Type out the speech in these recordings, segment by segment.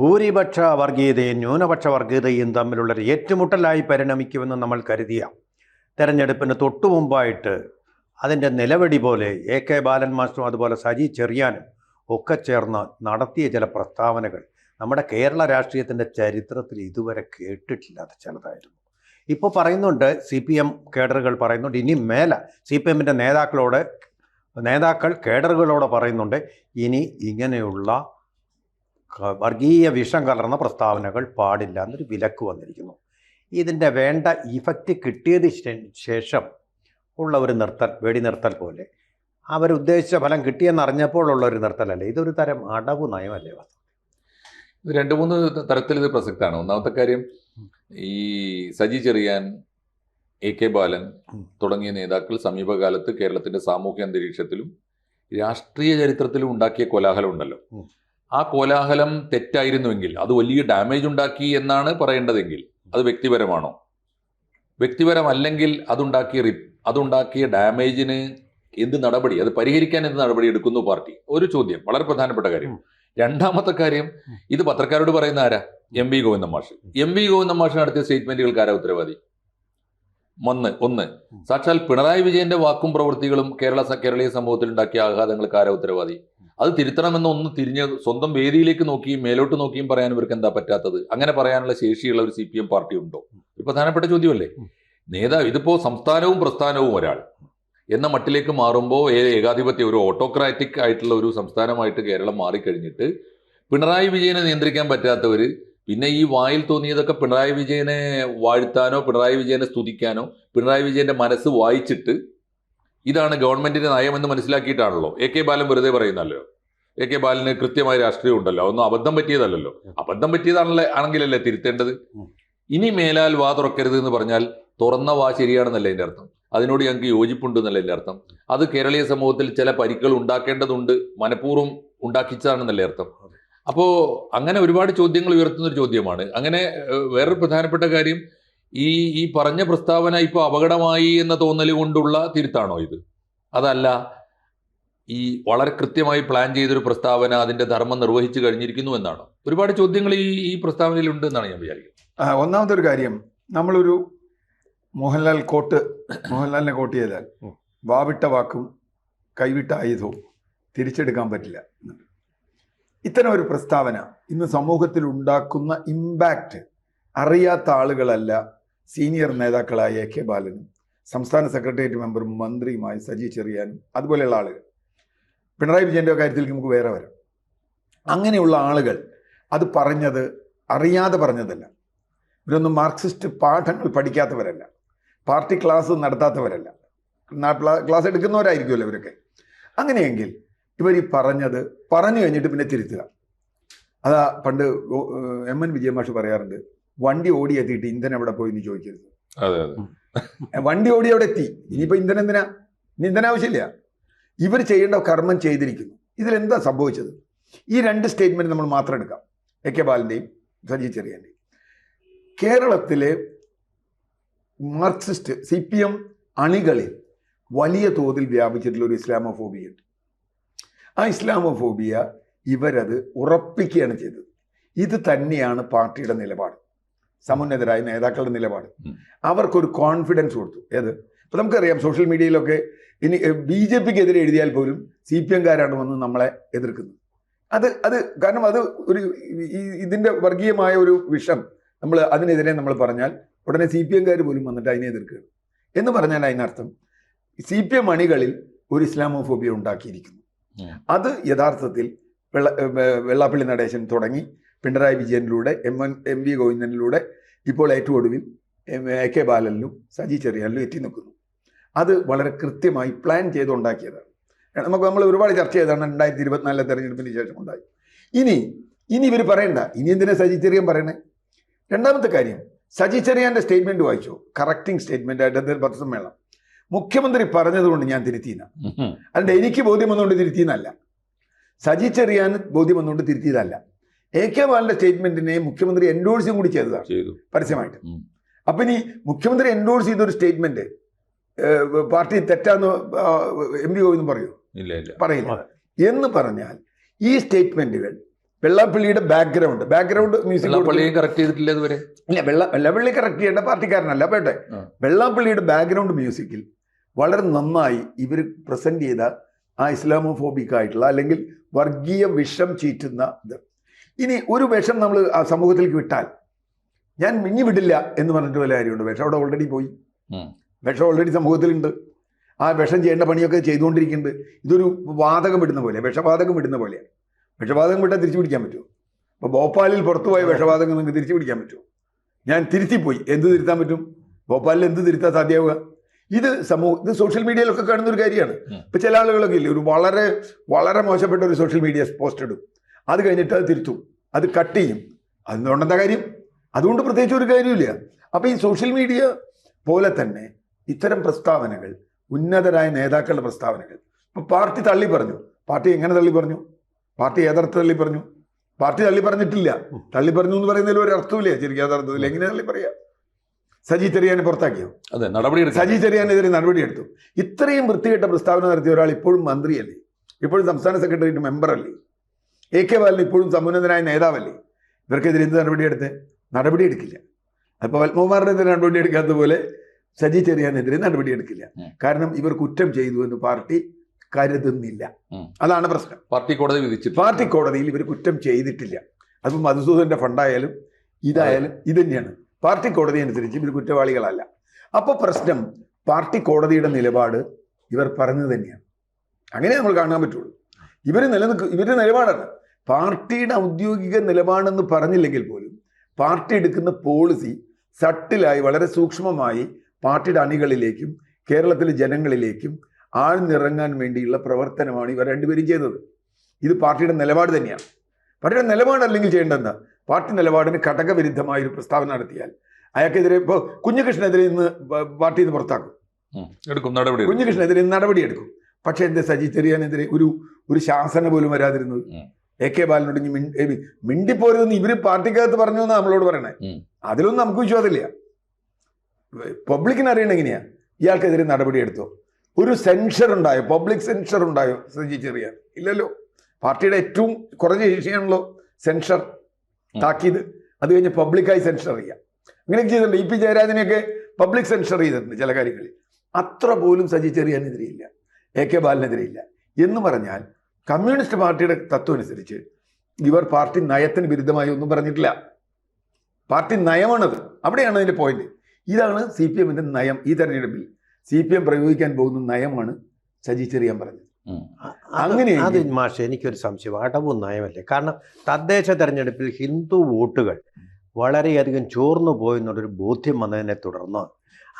ഭൂരിപക്ഷ വർഗീയതയും ന്യൂനപക്ഷ വർഗീയതയും തമ്മിലുള്ള ഒരു ഏറ്റുമുട്ടലായി പരിണമിക്കുമെന്ന് നമ്മൾ കരുതിയ തെരഞ്ഞെടുപ്പിന് തൊട്ടു മുമ്പായിട്ട് അതിന്റെ നിലവടി പോലെ എ കെ ബാലൻ മാസ്റ്ററും അതുപോലെ സജി ചെറിയാനും ഒക്കെ ചേർന്ന് നടത്തിയ ചില പ്രസ്താവനകൾ. നമ്മുടെ കേരള രാഷ്ട്രീയത്തിന്റെ ചരിത്രത്തിൽ ഇതുവരെ കേട്ടിട്ടില്ലാത്ത ചിലതായിരുന്നു. ഇപ്പോൾ പറയുന്നുണ്ട് സി പി എം കേഡറുകൾ പറയുന്നുണ്ട് ഇനി മേല സി പി എമ്മിന്റെ നേതാക്കളോട് നേതാക്കൾ കേഡറുകളോട് പറയുന്നുണ്ട് ഇനി ഇങ്ങനെയുള്ള വർഗീയ വിഷം കലർന്ന പ്രസ്താവനകൾ പാടില്ല എന്നൊരു വിലക്ക് വന്നിരിക്കുന്നു. ഇതിന്റെ വേണ്ട ഇഫക്റ്റ് കിട്ടിയതിന് ശേ- ശേഷം ഉള്ള ഒരു നിർത്തൽ വെടി നിർത്തൽ പോലെ. അവരുദ്ദേശിച്ച ഫലം കിട്ടിയെന്നറിഞ്ഞപ്പോഴുള്ള ഒരു നിർത്തലല്ലേ? ഇതൊരു തരം അടവ് നയമല്ലേ? ഇത് രണ്ട് മൂന്ന് തരത്തിൽ ഇത് പ്രസക്തമാണ്. ഒന്നാമത്തെ കാര്യം ഈ സജി ചെറിയാൻ എ കെ ബാലൻ തുടങ്ങിയ നേതാക്കൾ സമീപകാലത്ത് കേരളത്തിന്റെ സാമൂഹ്യ അന്തരീക്ഷത്തിലും രാഷ്ട്രീയ ചരിത്രത്തിലും ഉണ്ടാക്കിയ കോലാഹലം ഉണ്ടല്ലോ. ആ കോലാഹലം തെറ്റായിരുന്നുവെങ്കിൽ അത് വലിയ ഡാമേജ് ഉണ്ടാക്കി എന്നാണ് പറയേണ്ടതെങ്കിൽ അത് വ്യക്തിപരമാണോ? വ്യക്തിപരമല്ലെങ്കിൽ അതുണ്ടാക്കിയ റി അതുണ്ടാക്കിയ ഡാമേജിന് എന്ത് നടപടി അത് പരിഹരിക്കാൻ എന്ത് നടപടി എടുക്കുന്നു പാർട്ടി? ഒരു ചോദ്യം വളരെ പ്രധാനപ്പെട്ട കാര്യം. രണ്ടാമത്തെ കാര്യം. ഇത് പത്രക്കാരോട് പറയുന്ന ആരാ? എം വി ഗോവിന്ദൻ മാഷ്. എം വി ഗോവിന്ദൻ മാഷ് നടത്തിയ സ്റ്റേറ്റ്മെന്റുകൾക്ക് ആരാ ഉത്തരവാദി? ഒന്ന് ഒന്ന്. സാക്ഷാൽ പിണറായി വിജയന്റെ വാക്കും പ്രവൃത്തികളും കേരള കേരളീയ സമൂഹത്തിൽ ഉണ്ടാക്കിയ ആഘാതങ്ങൾക്ക് ആരാ ഉത്തരവാദി അത് തിരുത്തണമെന്ന് ഒന്ന് തിരിഞ്ഞ് സ്വന്തം വേദിയിലേക്ക് നോക്കിയും മേലോട്ട് നോക്കിയും പറയാൻ ഇവർക്ക് എന്താ പറ്റാത്തത് അങ്ങനെ പറയാനുള്ള ശേഷിയുള്ള ഒരു സി പി എം പാർട്ടി ഉണ്ടോ ഒരു പ്രധാനപ്പെട്ട ചോദ്യമല്ലേ. നേതാവ് ഇതിപ്പോ സംസ്ഥാനവും പ്രസ്ഥാനവും ഒരാൾ എന്ന മട്ടിലേക്ക് മാറുമ്പോൾ ഏകാധിപത്യ ഒരു ഓട്ടോക്രാറ്റിക് ആയിട്ടുള്ള ഒരു സംസ്ഥാനമായിട്ട് കേരളം മാറിക്കഴിഞ്ഞിട്ട് പിണറായി വിജയനെ നിയന്ത്രിക്കാൻ പറ്റാത്തവര് പിന്നെ ഈ വായിൽ തോന്നിയതൊക്കെ പിണറായി വിജയനെ വാഴ്ത്താനോ പിണറായി വിജയനെ സ്തുതിക്കാനോ പിണറായി വിജയന്റെ മനസ്സ് വായിച്ചിട്ട് ഇതാണ് ഗവൺമെന്റിന്റെ നയം എന്ന് മനസ്സിലാക്കിയിട്ടാണല്ലോ. എ കെ ബാലൻ വെറുതെ പറയുന്നല്ലോ എ കെ ബാലന് കൃത്യമായ രാഷ്ട്രീയം ഉണ്ടല്ലോ. ഒന്നും അബദ്ധം പറ്റിയതല്ലല്ലോ. അബദ്ധം പറ്റിയതാണല്ലേ ആണെങ്കിലല്ലേ തിരുത്തേണ്ടത്. ഇനി മേലാൽ വാ തുറക്കരുത് എന്ന് പറഞ്ഞാൽ തുറന്ന വാ ശരിയാണെന്നല്ലേ എന്റെ അർത്ഥം. അതിനോട് ഞങ്ങൾക്ക് യോജിപ്പുണ്ട് എന്നല്ല എന്റെ അർത്ഥം. അത് കേരളീയ സമൂഹത്തിൽ ചില പരിക്കുകൾ ഉണ്ടാക്കേണ്ടതുണ്ട് മനഃപൂർവം ഉണ്ടാക്കിച്ചതാണെന്നല്ലേ അർത്ഥം. അപ്പോ അങ്ങനെ ഒരുപാട് ചോദ്യങ്ങൾ ഉയർത്തുന്ന ഒരു ചോദ്യമാണ്. അങ്ങനെ വേറൊരു പ്രധാനപ്പെട്ട കാര്യം ഈ ഈ പറഞ്ഞ പ്രസ്താവന ഇപ്പോൾ അപകടമായി എന്ന തോന്നൽ കൊണ്ടുള്ള തിരുത്താണോ ഇത്? അതല്ല ഈ വളരെ കൃത്യമായി പ്ലാൻ ചെയ്തൊരു പ്രസ്താവന അതിന്റെ ധർമ്മം നിർവഹിച്ചു കഴിഞ്ഞിരിക്കുന്നു എന്നാണോ? ഒരുപാട് ചോദ്യങ്ങൾ ഈ ഈ പ്രസ്താവനയിൽ ഉണ്ട് എന്നാണ് ഞാൻ വിചാരിക്കുന്നത്. ആ, ഒന്നാമത്തെ ഒരു കാര്യം നമ്മളൊരു മോഹൻലാൽ കോട്ട് മോഹൻലാലിനെ കോട്ട് ചെയ്താൽ വാവിട്ട വാക്കും കൈവിട്ട ആയുധവും തിരിച്ചെടുക്കാൻ പറ്റില്ല. എന്നുണ്ട്. ഇത്തരം ഒരു പ്രസ്താവന ഇന്ന് സമൂഹത്തിൽ ഉണ്ടാക്കുന്ന ഇമ്പാക്റ്റ് അറിയാത്ത ആളുകളല്ല സീനിയർ നേതാക്കളായ എ കെ ബാലനും സംസ്ഥാന സെക്രട്ടേറിയറ്റ് മെമ്പറും മന്ത്രിയുമായ സജി ചെറിയാനും അതുപോലെയുള്ള ആളുകൾ. പിണറായി വിജയന്റെ കാര്യത്തിൽ നമുക്ക് വേറെ വരാം. അങ്ങനെയുള്ള ആളുകൾ അത് പറഞ്ഞത് അറിയാതെ പറഞ്ഞതല്ല. ഇവരൊന്നും മാർക്സിസ്റ്റ് പാഠങ്ങൾ പഠിക്കാത്തവരല്ല. പാർട്ടി ക്ലാസ് നടത്താത്തവരല്ല. ക്ലാസ് എടുക്കുന്നവരായിരിക്കുമല്ലോ ഇവരൊക്കെ. അങ്ങനെയെങ്കിൽ ഇവർ ഈ പറഞ്ഞത് പറഞ്ഞു കഴിഞ്ഞിട്ട് പിന്നെ തിരുത്തുക. അതാ പണ്ട് എം എൻ വിജയമാഷ് പറയാറുണ്ട് വണ്ടി ഓടി എത്തിയിട്ട് ഇന്ധനം എവിടെ പോയി എന്ന് ചോദിക്കരുത്. അതെ അതെ. വണ്ടി ഓടി അവിടെ എത്തി. ഇനിയിപ്പോൾ ഇന്ധനം എന്തിനാ? ഇനി ഇന്ധന ആവശ്യമില്ല. ഇവർ ചെയ്യേണ്ട കർമ്മം ചെയ്തിരിക്കുന്നു. ഇതിലെന്താ സംഭവിച്ചത്? ഈ രണ്ട് സ്റ്റേറ്റ്മെന്റ് നമ്മൾ മാത്രം എടുക്കാം. എ കെ ബാലിന്റെയും സജി ചെറിയന്റെയും. കേരളത്തിലെ മാർക്സിസ്റ്റ് സി പി എം അണികളിൽ വലിയ തോതിൽ വ്യാപിച്ചിട്ടുള്ള ഒരു ഇസ്ലാമോഫോബിയ ഉണ്ട്. ആ ഇസ്ലാമോഫോബിയ ഇവരത് ഉറപ്പിക്കുകയാണ് ചെയ്തത്. ഇത് തന്നെയാണ് പാർട്ടിയുടെ നിലപാട്. സമുന്നതരായ നേതാക്കളുടെ നിലപാട്. അവർക്കൊരു കോൺഫിഡൻസ് കൊടുത്തു. ഏത്? ഇപ്പം നമുക്കറിയാം സോഷ്യൽ മീഡിയയിലൊക്കെ ഇനി ബി ജെ പിക്ക് എതിരെ എഴുതിയാൽ പോലും സി പി എംകാരാണ് വന്ന് നമ്മളെ എതിർക്കുന്നത്. അത് അത് കാരണം അത് ഒരു ഇതിന്റെ വർഗീയമായ ഒരു വിഷം നമ്മൾ അതിനെതിരെ നമ്മൾ പറഞ്ഞാൽ ഉടനെ സി പി എംകാർ പോലും വന്നിട്ട് അതിനെ എതിർക്കുകയാണ്. എന്ന് പറഞ്ഞാൽ അതിനർത്ഥം സി പി എം അണികളിൽ ഒരു ഇസ്ലാമോഫോബിയ ഉണ്ടാക്കിയിരിക്കുന്നു. അത് യഥാർത്ഥത്തിൽ വെള്ള വെള്ളാപ്പള്ളി നടേശൻ തുടങ്ങി. പിണറായി വിജയനിലൂടെ എം എൻ എം വി ഗോവിന്ദനിലൂടെ ഇപ്പോൾ ഏറ്റവും ഒടുവിൽ എം കെ ബാലനിലും സജി ചെറിയാനിലും എത്തി നിൽക്കുന്നു. അത് വളരെ കൃത്യമായി പ്ലാൻ ചെയ്തുണ്ടാക്കിയതാണ്. നമുക്ക് നമ്മൾ ഒരുപാട് ചർച്ച ചെയ്തതാണ് രണ്ടായിരത്തി ഇരുപത്തിനാലിലെ തെരഞ്ഞെടുപ്പിന് ശേഷം ഉണ്ടായി ഇനി ഇനി ഇവർ പറയണ്ട. ഇനി എന്തിനാ സജി ചെറിയൻ പറയണേ? രണ്ടാമത്തെ കാര്യം സജി ചെറിയാന്റെ സ്റ്റേറ്റ്മെന്റ് വായിച്ചോ? കറക്റ്റിംഗ് സ്റ്റേറ്റ്മെന്റ് ആയിട്ട് അദ്ദേഹം പത്രസമ്മേളനം. മുഖ്യമന്ത്രി പറഞ്ഞതുകൊണ്ട് ഞാൻ തിരുത്തിന ഉം. എനിക്ക് ബോധ്യം വന്നുകൊണ്ട് തിരുത്തിയെന്നല്ല. സജി ചെറിയാൻ ബോധ്യം വന്നുകൊണ്ട് തിരുത്തിയതല്ല. എ കെ ബാലന്റെ സ്റ്റേറ്റ്മെന്റിനെ മുഖ്യമന്ത്രി എൻഡോഴ്സും കൂടി ചെയ്തതാണ്. പരസ്യമായിട്ട്. അപ്പൊ ഇനി മുഖ്യമന്ത്രി എൻഡോഴ്സ് ചെയ്തൊരു സ്റ്റേറ്റ്മെന്റ് പാർട്ടി തെറ്റാന്ന് എം പി ഗോവിന്ദ് പറയൂ? ഇല്ല ഇല്ല. പറയില്ല. എന്ന് പറഞ്ഞാൽ ഈ സ്റ്റേറ്റ്മെന്റുകൾ വെള്ളാപ്പള്ളിയുടെ ബാക്ക്ഗ്രൗണ്ട് ബാക്ക്ഗ്രൗണ്ട് മ്യൂസിക് വെള്ളാപ്പള്ളിയും കറക്റ്റ് ചെയ്തിട്ടില്ല ഇതുവരെ? ഇല്ല വെള്ള വെള്ളപ്പള്ളി കറക്റ്റ് ചെയ്യേണ്ട പാർട്ടിക്കാരനല്ല. പോട്ടെ. വെള്ളാപ്പള്ളിയുടെ ബാക്ക്ഗ്രൗണ്ട് മ്യൂസിക്കിൽ വളരെ നന്നായി ഇവർ പ്രസന്റ് ചെയ്ത ആ ഇസ്ലാമോഫോബിക് ആയിട്ടുള്ള അല്ലെങ്കിൽ വർഗീയ വിഷം ചീറ്റുന്ന ഇത്. ഇനി ഒരു വിഷം നമ്മൾ ആ സമൂഹത്തിലേക്ക് വിട്ടാൽ ഞാൻ മിഞ്ഞി വിടില്ല എന്ന് പറഞ്ഞിട്ട് വല്ല കാര്യമുണ്ട്? വിഷം അവിടെ ഓൾറെഡി പോയി. വിഷം ഓൾറെഡി സമൂഹത്തിലുണ്ട്. ആ വിഷം ചെയ്യേണ്ട പണിയൊക്കെ ചെയ്തുകൊണ്ടിരിക്കുന്നുണ്ട്. ഇതൊരു വാതകം വിടുന്ന പോലെ വിഷവാതകം വിടുന്ന പോലെയാണ് വിഷവാതകം വിട്ടാൽ തിരിച്ചു പിടിക്കാൻ പറ്റുമോ? അപ്പോൾ ഭോപ്പാലിൽ പുറത്തുപോയ വിഷവാതകം നിങ്ങൾക്ക് തിരിച്ചു പിടിക്കാൻ പറ്റുമോ? ഞാൻ തിരുത്തിപ്പോയി. എന്ത് തിരുത്താൻ പറ്റും? ഭോപ്പാലിൽ എന്ത് തിരുത്താൻ സാധ്യമാവുക? ഇത് സമൂഹ ഇത് സോഷ്യൽ മീഡിയയിലൊക്കെ കാണുന്ന ഒരു കാര്യമാണ്. ഇപ്പൊ ചില ആളുകളൊക്കെ ഇല്ലേ ഒരു വളരെ വളരെ മോശപ്പെട്ട ഒരു സോഷ്യൽ മീഡിയ പോസ്റ്റ് ഇടും. അത് കഴിഞ്ഞിട്ട് അത് തിരുത്തും. അത് കട്ട് ചെയ്യും. അതുകൊണ്ട് എന്താ കാര്യം? അതുകൊണ്ട് പ്രത്യേകിച്ച് ഒരു കാര്യമില്ല അപ്പൊ ഈ സോഷ്യൽ മീഡിയ പോലെ തന്നെ ഇത്തരം പ്രസ്താവനകൾ ഉന്നതരായ നേതാക്കളുടെ പ്രസ്താവനകൾ. ഇപ്പൊ പാർട്ടി തള്ളി പറഞ്ഞു. പാർട്ടി എങ്ങനെ തള്ളി പറഞ്ഞു? പാർട്ടി ഏതർത്ഥ തള്ളി പറഞ്ഞു. പാർട്ടി തള്ളി പറഞ്ഞിട്ടില്ല. തള്ളി പറഞ്ഞു എന്ന് പറയുന്നതിൽ ഒരു അർത്ഥമില്ല ശരിക്കും അതർത്ഥമില്ല എങ്ങനെ തള്ളി പറയാ? സജി ചെറിയാനെ പുറത്താക്കിയോ? അതെ നടപടി സജി ചെറിയാനെതിരെ നടപടിയെടുത്തു ഇത്രയും വൃത്തികെട്ട പ്രസ്താവന നടത്തിയ ഒരാൾ ഇപ്പോഴും മന്ത്രിയല്ലേ? ഇപ്പോഴും സംസ്ഥാന സെക്രട്ടേറിയറ്റ് മെമ്പറല്ലേ? എ കെ ബാലൻ ഇപ്പോഴും സമുന്നതനായ നേതാവല്ലേ? ഇവർക്കെതിരെ എന്ത് നടപടിയെടുത്ത് നടപടിയെടുക്കില്ല അപ്പോൾ പത്മകുമാറിനെതിരെ നടപടിയെടുക്കാത്ത പോലെ സജി ചെറിയാനെതിരെ നടപടിയെടുക്കില്ല എടുക്കില്ല. കാരണം ഇവർ കുറ്റം ചെയ്തു എന്ന് പാർട്ടി കരുതുന്നില്ല. അതാണ് പ്രശ്നം. പാർട്ടി കോടതി വിധിച്ചു പാർട്ടി കോടതിയിൽ ഇവർ കുറ്റം ചെയ്തിട്ടില്ല. അതിപ്പോൾ മധുസൂദന്റെ ഫണ്ടായാലും ഇതായാലും ഇത് തന്നെയാണ്. പാർട്ടി കോടതി അനുസരിച്ച് ഇവർ കുറ്റവാളികളല്ല. അപ്പോൾ പ്രശ്നം പാർട്ടി കോടതിയുടെ നിലപാട് ഇവർ പറഞ്ഞത് തന്നെയാണ്. അങ്ങനെ നമ്മൾ കാണാൻ പറ്റുള്ളൂ. ഇവർ നിലനിൽക്കും ഇവരുടെ നിലപാടാണ് പാർട്ടിയുടെ ഔദ്യോഗിക നിലപാടെന്ന് പറഞ്ഞില്ലെങ്കിൽ പോലും പാർട്ടി എടുക്കുന്ന പോളിസി സട്ടിലായി വളരെ സൂക്ഷ്മമായി പാർട്ടിയുടെ അണികളിലേക്കും കേരളത്തിലെ ജനങ്ങളിലേക്കും ആഴ്ന്നിറങ്ങാൻ വേണ്ടിയുള്ള പ്രവർത്തനമാണ് ഇവർ രണ്ടുപേരും ചെയ്തത്. ഇത് പാർട്ടിയുടെ നിലപാട് തന്നെയാണ്. പാർട്ടിയുടെ നിലപാട് അല്ലെങ്കിൽ ചെയ്യേണ്ടത് എന്താ? പാർട്ടി നിലപാടിന് ഘടകവിരുദ്ധമായ ഒരു പ്രസ്താവന നടത്തിയാൽ അയാൾക്കെതിരെ ഇപ്പോൾ കുഞ്ഞുകൃഷ്ണനെതിരെ ഇന്ന് പാർട്ടി പാർട്ടിയിൽ നിന്ന് പുറത്താക്കും. എടുക്കും നടപടി എടുക്കും. നടപടി എടുക്കും. പക്ഷേ എന്റെ സജി ചെറിയാനെതിരെ ഒരു ഒരു ശാസന പോലും വരാതിരുന്നത്. എ കെ ബാലനോട് ഇനി മിണ്ടിപ്പോരുതെന്ന് ഇവർ പാർട്ടിക്കകത്ത് പറഞ്ഞു എന്നാ നമ്മളോട് പറയണേ. അതിലൊന്നും നമുക്ക് വിശ്വാസമില്ല. പബ്ലിക്കിന് അറിയണ എങ്ങനെയാ? ഇയാൾക്കെതിരെ നടപടിയെടുത്തോ ഒരു സെൻഷർ ഉണ്ടായോ? പബ്ലിക് സെൻഷർ ഉണ്ടായോ? സജി ചെറിയാൻ? ഇല്ലല്ലോ. പാർട്ടിയുടെ ഏറ്റവും കുറഞ്ഞ ശേഷിയാണല്ലോ സെൻഷർ. താക്കീത്. അത് കഴിഞ്ഞ് പബ്ലിക്കായി സെൻഷർ ചെയ്യാം. അങ്ങനെയൊക്കെ ചെയ്തിട്ടുണ്ട്. ഇ പി ജയരാജനെയൊക്കെ പബ്ലിക് സെൻഷർ ചെയ്തിട്ടുണ്ട് ചില കാര്യങ്ങളിൽ. അത്ര പോലും സജി ചെറിയാനെതിരെയില്ല. എ കെ ബാലിനെതിരെയില്ല. എന്ന് പറഞ്ഞാൽ കമ്മ്യൂണിസ്റ്റ് പാർട്ടിയുടെ തത്വം അനുസരിച്ച് ഇവർ പാർട്ടി നയത്തിന് വിരുദ്ധമായി ഒന്നും പറഞ്ഞിട്ടില്ല. പാർട്ടി നയമാണത്. അവിടെയാണ് അതിന്റെ പോയിന്റ് ഇതാണ് സി പി എമ്മിന്റെ നയം. ഈ തെരഞ്ഞെടുപ്പിൽ സി പി എം പ്രയോഗിക്കാൻ പോകുന്ന നയമാണ് സജി ചെറിയാൻ പറഞ്ഞത്. ഉം. അത് മാഷ് എനിക്കൊരു സംശയം. അടവും നയമല്ലേ? കാരണം തദ്ദേശ തെരഞ്ഞെടുപ്പിൽ ഹിന്ദു വോട്ടുകൾ വളരെയധികം ചോർന്നു പോയെന്നുള്ളൊരു ബോധ്യം വന്നതിനെ തുടർന്ന്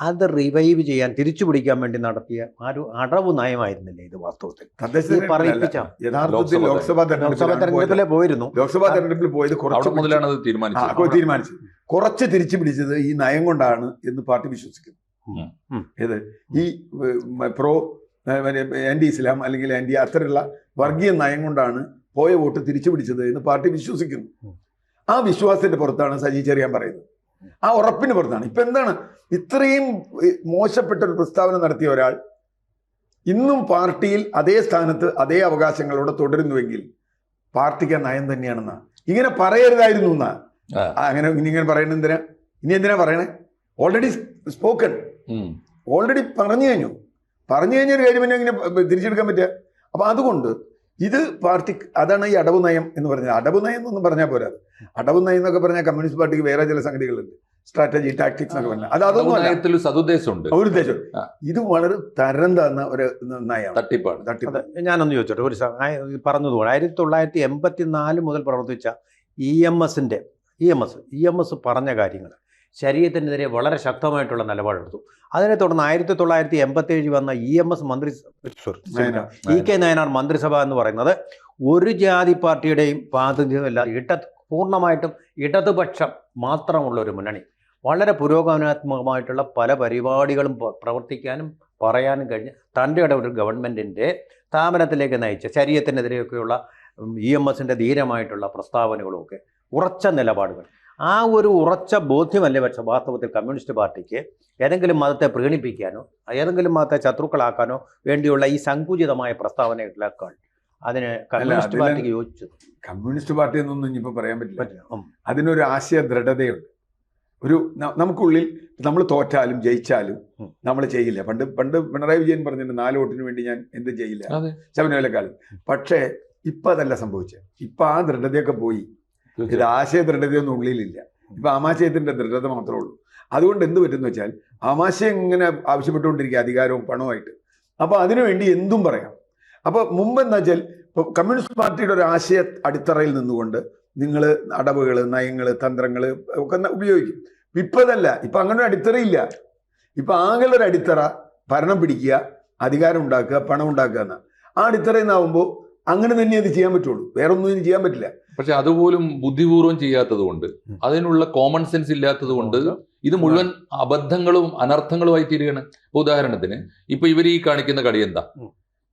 അത് റിവൈവ് ചെയ്യാൻ തിരിച്ചു പിടിക്കാൻ വേണ്ടി നടത്തിയ ആ ഒരു അടവ് നയമായിരുന്നില്ലേ ഇത് വാസ്തവത്തിൽ? യഥാർത്ഥത്തിൽ ലോക്സഭാ തെരഞ്ഞെടുപ്പിലെ പോയിരുന്നു. ലോക്സഭാ തെരഞ്ഞെടുപ്പിൽ പോയത് കുറച്ച് അവിടെ മുതലാണ് അത് തീരുമാനിച്ചത്. അപ്പോൾ തീരുമാനിച്ചു കുറച്ച് തിരിച്ചു പിടിച്ചത് ഈ നയം കൊണ്ടാണ് എന്ന് പാർട്ടി വിശ്വസിക്കുന്നു. ഏത്? ഈ പ്രോ ആന്റി ഇസ്ലാം അല്ലെങ്കിൽ ആന്റി അത്തരമുള്ള വർഗീയ നയം കൊണ്ടാണ് പോയ വോട്ട് തിരിച്ചു പിടിച്ചത് എന്ന് പാർട്ടി വിശ്വസിക്കുന്നു. ആ വിശ്വാസത്തിന്റെ പുറത്താണ് സജി ചെറിയാൻ പറയുന്നത്. ആ ഉറപ്പിന് പുറത്താണ്. ഇപ്പൊ എന്താണ്? ഇത്രയും മോശപ്പെട്ട ഒരു പ്രസ്താവന നടത്തിയ ഒരാൾ ഇന്നും പാർട്ടിയിൽ അതേ സ്ഥാനത്ത് അതേ അവകാശങ്ങളോടെ തുടരുന്നുവെങ്കിൽ പാർട്ടിക്ക് നയം തന്നെയാണെന്നാ. ഇങ്ങനെ പറയരുതായിരുന്നു എന്നാ. അങ്ങനെ ഇനി ഇങ്ങനെ പറയണ എന്തിനാ? ഇനി എന്തിനാ പറയണേ? ഓൾറെഡി സ്പോക്കൺ ഓൾറെഡി പറഞ്ഞു കഴിഞ്ഞു. പറഞ്ഞു കഴിഞ്ഞ ഒരു കാര്യം പിന്നെ ഇങ്ങനെ തിരിച്ചെടുക്കാൻ പറ്റുക. അപ്പൊ അതുകൊണ്ട് ഇത് പാർട്ടി അതാണ് ഈ അടവ് നയം എന്ന് പറഞ്ഞത്. അടവ് നയം എന്നൊന്നും പറഞ്ഞാൽ പോരാ അടവ് നയം എന്നൊക്കെ പറഞ്ഞാൽ കമ്മ്യൂണിസ്റ്റ് പാർട്ടിക്ക് വേറെ ചില സംഗതികളുണ്ട്. സ്ട്രാറ്റജി ടാക്ടിക്സ് എന്നൊക്കെ പറഞ്ഞാൽ. അത് അതൊന്നും അല്ല നയത്തിൽ ഒരു സതുദ്ദേശമുണ്ട്. ഒരു ഉദ്ദേശം. ഇത് വളരെ തരം താന്ന ഒരു നയം തട്ടിപ്പാണ്. തട്ടിപ്പ്. ഞാനൊന്ന് ചോദിച്ചോട്ടെ. ഒരു പറഞ്ഞതുപോലെ ആയിരത്തി തൊള്ളായിരത്തി എൺപത്തി നാല് മുതൽ പ്രവർത്തിച്ച ഇ എം എസിന്റെ E M S E M S പറഞ്ഞ കാര്യങ്ങൾ ശരീരത്തിനെതിരെ വളരെ ശക്തമായിട്ടുള്ള നിലപാടെടുത്തു. അതിനെ തുടർന്ന് ആയിരത്തി തൊള്ളായിരത്തി എൺപത്തി ഏഴ് വന്ന ഇ എം എസ് മന്ത്രി സോറി. ഇ കെ നയനാർ മന്ത്രിസഭ എന്ന് പറയുന്നത് ഒരു ജാതി പാർട്ടിയുടെയും പ്രാതിനിധ്യമില്ല ഇട പൂർണമായിട്ടും ഇടതുപക്ഷം മാത്രമുള്ള ഒരു മുന്നണി. വളരെ പുരോഗമനാത്മകമായിട്ടുള്ള പല പരിപാടികളും പ്രവർത്തിക്കാനും പറയാനും കഴിഞ്ഞ് തന്റെ ഇട ഒരു ഗവൺമെന്റിന്റെ സ്ഥാപനത്തിലേക്ക് നയിച്ച ശരീരത്തിനെതിരെയൊക്കെയുള്ള ഇ എം എസിന്റെ ധീരമായിട്ടുള്ള പ്രസ്താവനകളുമൊക്കെ ഉറച്ച നിലപാടുകൾ. ആ ഒരു ഉറച്ച ബോധ്യമല്ലേ പക്ഷേ വാസ്തവത്തിൽ കമ്മ്യൂണിസ്റ്റ് പാർട്ടിക്ക്? ഏതെങ്കിലും മതത്തെ പ്രീണിപ്പിക്കാനോ ഏതെങ്കിലും മതത്തെ ശത്രുക്കളാക്കാനോ വേണ്ടിയുള്ള ഈ സങ്കുചിതമായ പ്രസ്താവനകളേക്കാൾ അതിന് കമ്മ്യൂണിസ്റ്റ് പാർട്ടിക്ക് യോജിച്ചു കമ്മ്യൂണിസ്റ്റ് പാർട്ടി എന്നൊന്നും ഇനിയിപ്പോൾ പറയാൻ പറ്റില്ല. അതിനൊരു ആശയ ദൃഢതയുണ്ട് ഒരു നമുക്കുള്ളിൽ നമ്മൾ തോറ്റാലും ജയിച്ചാലും നമ്മൾ ചെയ്യില്ല. പണ്ട് പണ്ട് പിണറായി വിജയൻ പറഞ്ഞിട്ടുണ്ട് നാല് വോട്ടിന് വേണ്ടി ഞാൻ എന്ത് ചെയ്യില്ല? ശബരിമലക്കാലം പക്ഷേ ഇപ്പം അതല്ല സംഭവിച്ചത്. ഇപ്പം ആ ദൃഢതയൊക്കെ പോയി. ഇത് ആശയ ദൃഢതയൊന്നും ഉള്ളിലില്ല. ഇപ്പൊ ആമാശയത്തിന്റെ ദൃഢത മാത്രമേ ഉള്ളൂ. അതുകൊണ്ട് എന്ത് പറ്റുമെന്ന് വെച്ചാൽ ആമാശയം ഇങ്ങനെ ആവശ്യപ്പെട്ടുകൊണ്ടിരിക്കുക അധികാരവും പണവുമായിട്ട്. അപ്പൊ അതിനുവേണ്ടി എന്തും പറയാം. അപ്പൊ മുമ്പ് എന്താ വെച്ചാൽ ഇപ്പൊ കമ്മ്യൂണിസ്റ്റ് പാർട്ടിയുടെ ഒരു ആശയ അടിത്തറയിൽ നിന്നുകൊണ്ട് നിങ്ങൾ അടവുകൾ നയങ്ങൾ തന്ത്രങ്ങൾ ഒക്കെ ഉപയോഗിക്കും. ഇപ്പൊ അതല്ല. ഇപ്പൊ അങ്ങനെ ഒരു അടിത്തറയില്ല. ഇപ്പൊ ആകെ ഒരു അടിത്തറ ഭരണം പിടിക്കുക അധികാരം ഉണ്ടാക്കുക പണം ഉണ്ടാക്കുക എന്ന. ആ അടിത്തറയിൽ നിന്നാവുമ്പോൾ അങ്ങനെ തന്നെ അത് ചെയ്യാൻ പറ്റുള്ളൂ. വേറെ ഒന്നും ചെയ്യാൻ പറ്റില്ല. പക്ഷെ അതുപോലും ബുദ്ധിപൂർവം ചെയ്യാത്തത് കൊണ്ട് അതിനുള്ള കോമൺ സെൻസ് ഇല്ലാത്തത് കൊണ്ട് ഇത് മുഴുവൻ അബദ്ധങ്ങളും അനർത്ഥങ്ങളുമായി തീരുകയാണ് ഇപ്പൊ ഉദാഹരണത്തിന് ഇപ്പൊ ഇവർ ഈ കാണിക്കുന്ന കളി എന്താ?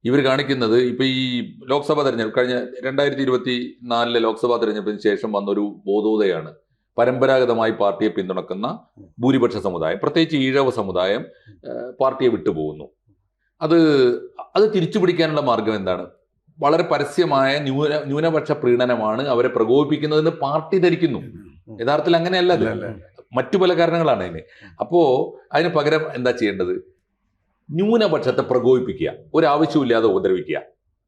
ഇവർ കാണിക്കുന്നത് ഇപ്പൊ ഈ ലോക്സഭാ തെരഞ്ഞെടുപ്പ് കഴിഞ്ഞ രണ്ടായിരത്തി ഇരുപത്തി നാലിലെ ലോക്സഭാ തെരഞ്ഞെടുപ്പിന് ശേഷം വന്നൊരു ബോധോദയാണ്. പരമ്പരാഗതമായി പാർട്ടിയെ പിന്തുണക്കുന്ന ഭൂരിപക്ഷ സമുദായം പ്രത്യേകിച്ച് ഈഴവ സമുദായം പാർട്ടിയെ വിട്ടുപോകുന്നു. അത് അത് തിരിച്ചു പിടിക്കാനുള്ള മാർഗം എന്താണ്? വളരെ പരസ്യമായ ന്യൂന ന്യൂനപക്ഷ പ്രീണനമാണ് അവരെ പ്രകോപിപ്പിക്കുന്നതെന്ന് പാർട്ടി ധരിക്കുന്നു. യഥാർത്ഥത്തിൽ അങ്ങനെയല്ല അത്. മറ്റു പല കാരണങ്ങളാണ് അതിന്. അപ്പോ അതിന് പകരം എന്താ ചെയ്യേണ്ടത്? ന്യൂനപക്ഷത്തെ പ്രകോപിപ്പിക്കുക. ഒരു ഉപദ്രവിക്കുക.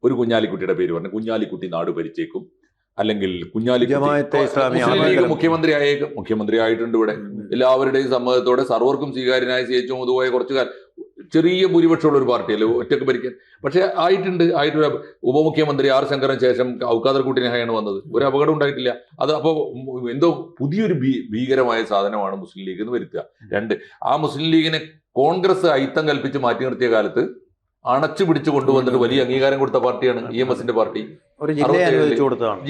ഒരു കുഞ്ഞാലിക്കുട്ടിയുടെ പേര് പറഞ്ഞു കുഞ്ഞാലിക്കുട്ടി നാട് ഭരിച്ചേക്കും. അല്ലെങ്കിൽ കുഞ്ഞാലിക്കുട്ടി. മുഖ്യമന്ത്രി ആയേക്കും മുഖ്യമന്ത്രി ആയിട്ടുണ്ട് ഇവിടെ. എല്ലാവരുടെയും സമ്മതത്തോടെ സർവർക്കും സ്വീകാര്യനായ സി എച്ച് മുതുവായ കുറച്ചു കാലം ചെറിയ ഭൂരിപക്ഷമുള്ള ഒരു പാർട്ടിയല്ലേ? ഒറ്റയ്ക്ക് ഭരിക്കാൻ. പക്ഷെ ആയിട്ടുണ്ട്. ആയിട്ടൊരു ഉപമുഖ്യമന്ത്രി ആർ ശങ്കറിന് ശേഷം ഔക്കാദർ കുട്ടിനെയാണ് വന്നത്. ഒരു അപകടം ഉണ്ടായിട്ടില്ല. അത് അപ്പോൾ എന്തോ പുതിയൊരു ഭീ ഭീകരമായ സാധനമാണ് മുസ്ലിം ലീഗ് എന്ന് വരുത്തുക. രണ്ട് ആ മുസ്ലിം ലീഗിനെ കോൺഗ്രസ് അയിത്തം കൽപ്പിച്ച് മാറ്റി നിർത്തിയ കാലത്ത് അണച്ചു പിടിച്ചു കൊണ്ടുവന്നിട്ട് വലിയ അംഗീകാരം കൊടുത്ത പാർട്ടിയാണ് ഇ എം എസിന്റെ പാർട്ടി.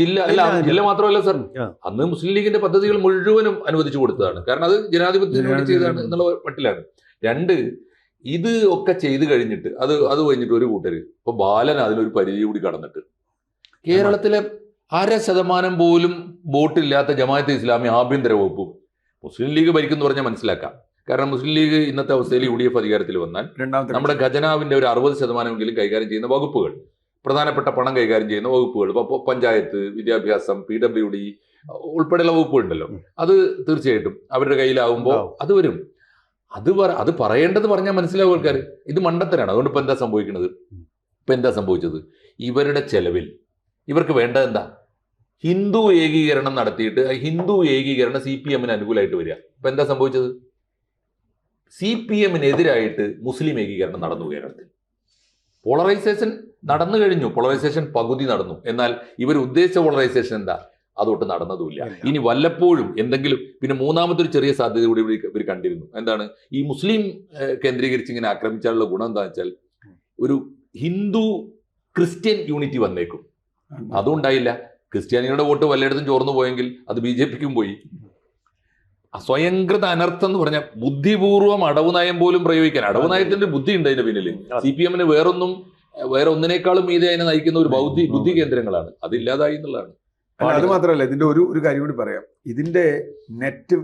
ജില്ല അല്ല ജില്ല മാത്രമല്ല സർ. അന്ന് മുസ്ലിം ലീഗിന്റെ പദ്ധതികൾ മുഴുവനും അനുവദിച്ചു കൊടുത്തതാണ്. കാരണം അത് ജനാധിപത്യത്തിന് വേണ്ടി ചെയ്തതാണ് എന്നുള്ള മട്ടിലാണ് രണ്ട് ഇത് ഒക്കെ ചെയ്തു കഴിഞ്ഞിട്ട് അത് അത് കഴിഞ്ഞിട്ട് ഒരു കൂട്ടര് ഇപ്പൊ ബാലൻ അതിലൊരു പരിധി കൂടി കടന്നിട്ട്. കേരളത്തിലെ അര ശതമാനം പോലും വോട്ടില്ലാത്ത ജമാഅത്ത് ഇസ്ലാമി ആഭ്യന്തര വകുപ്പ് മുസ്ലിം ലീഗ് ഭരിക്കുന്നു പറഞ്ഞാൽ മനസ്സിലാക്കാം. കാരണം മുസ്ലിം ലീഗ് ഇന്നത്തെ അവസ്ഥയിൽ യു ഡി എഫ് അധികാരത്തിൽ വന്നാൽ നമ്മുടെ ഖജനാവിന്റെ ഒരു അറുപത് ശതമാനമെങ്കിലും കൈകാര്യം ചെയ്യുന്ന വകുപ്പുകൾ പ്രധാനപ്പെട്ട പണം കൈകാര്യം ചെയ്യുന്ന വകുപ്പുകൾ പഞ്ചായത്ത് വിദ്യാഭ്യാസം പി ഡബ്ല്യു ഡി ഉൾപ്പെടെയുള്ള വകുപ്പുകളുണ്ടല്ലോ. അത് തീർച്ചയായിട്ടും അവരുടെ കയ്യിലാവുമ്പോൾ. അത് വരും. അത് പറ അത് പറയേണ്ടത് പറഞ്ഞാൽ മനസ്സിലാവും ആൾക്കാർ ഇത് മണ്ടത്തരാണ്. അതുകൊണ്ട് ഇപ്പം എന്താ സംഭവിക്കുന്നത്? ഇപ്പം എന്താ സംഭവിച്ചത്? ഇവരുടെ ചെലവിൽ ഇവർക്ക് വേണ്ടത് എന്താ? ഹിന്ദു ഏകീകരണം നടത്തിയിട്ട് ഹിന്ദു ഏകീകരണം സി പി എമ്മിന് അനുകൂലമായിട്ട് വരിക. ഇപ്പം എന്താ സംഭവിച്ചത്? സി പി എമ്മിനെതിരായിട്ട് മുസ്ലിം ഏകീകരണം നടന്നു കേരളത്തിൽ. പോളറൈസേഷൻ നടന്നു കഴിഞ്ഞു. പോളറൈസേഷൻ പകുതി നടന്നു. എന്നാൽ ഇവർ ഉദ്ദേശിച്ച പോളറൈസേഷൻ എന്താ? അതൊട്ട് നടന്നതുമില്ല. ഇനി വല്ലപ്പോഴും എന്തെങ്കിലും പിന്നെ മൂന്നാമത്തെ ഒരു ചെറിയ സാധ്യത കൂടി ഇവർ കണ്ടിരുന്നു. എന്താണ്? ഈ മുസ്ലിം കേന്ദ്രീകരിച്ച് ഇങ്ങനെ ആക്രമിച്ചാലുള്ള ഗുണം എന്താണെന്ന് വെച്ചാൽ ഒരു ഹിന്ദു ക്രിസ്ത്യൻ യൂണിറ്റി വന്നേക്കും. അതും ഉണ്ടായില്ല ക്രിസ്ത്യാനികളുടെ വോട്ട് വല്ലയിടത്തും ചോർന്നു പോയെങ്കിൽ അത് ബി ജെ പിക്കും പോയി. സ്വയംകൃത അനർത്ഥം എന്ന് പറഞ്ഞാൽ ബുദ്ധിപൂർവം അടവ് നയം പോലും പ്രയോഗിക്കാൻ. അടവ് നയത്തിന്റെ ബുദ്ധി ഉണ്ട് അതിന്റെ പിന്നിൽ. സി പി എമ്മിന് വേറൊന്നും വേറെ ഒന്നിനേക്കാളും മീതെ അതിനെ നയിക്കുന്ന ഒരു ബൗദ്ധി ബുദ്ധി കേന്ദ്രങ്ങളാണ്. അതില്ലാതായി എന്നുള്ളതാണ്. അത് മാത്രമല്ല ഇതിന്റെ ഒരു ഒരു കാര്യം കൂടി പറയാം. ഇതിന്റെ നെറ്റ്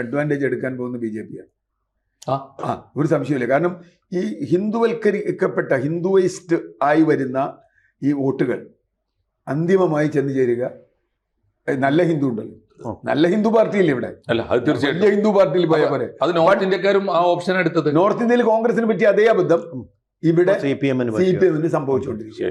അഡ്വാന്റേജ് എടുക്കാൻ പോകുന്ന ബി ജെ പി ആണ്. ആ. ഒരു സംശയമില്ല കാരണം ഈ ഹിന്ദുവൽക്കരിക്കപ്പെട്ട ഹിന്ദുവൈസ്റ്റ് ആയി വരുന്ന ഈ വോട്ടുകൾ അന്തിമമായി ചെന്ന് ചേരുക നല്ല ഹിന്ദു ഉണ്ടല്ലോ. നല്ല ഹിന്ദു പാർട്ടിയില്ലേ ഇവിടെ? അല്ല അത് തീർച്ചയായിട്ടും. വലിയ ഹിന്ദു പാർട്ടിയിൽ പോയാൽ പോലെ അത് നോർത്ത് ഇന്ത്യക്കാരും ആ ഓപ്ഷൻ എടുത്തത്. നോർത്ത് ഇന്ത്യയിൽ കോൺഗ്രസിനെ പറ്റിയ അതേ അബദ്ധം ഇവിടെ സി പി എമ്മിന് സി പി എമ്മിന് സംഭവിച്ചുകൊണ്ടിരിക്കുക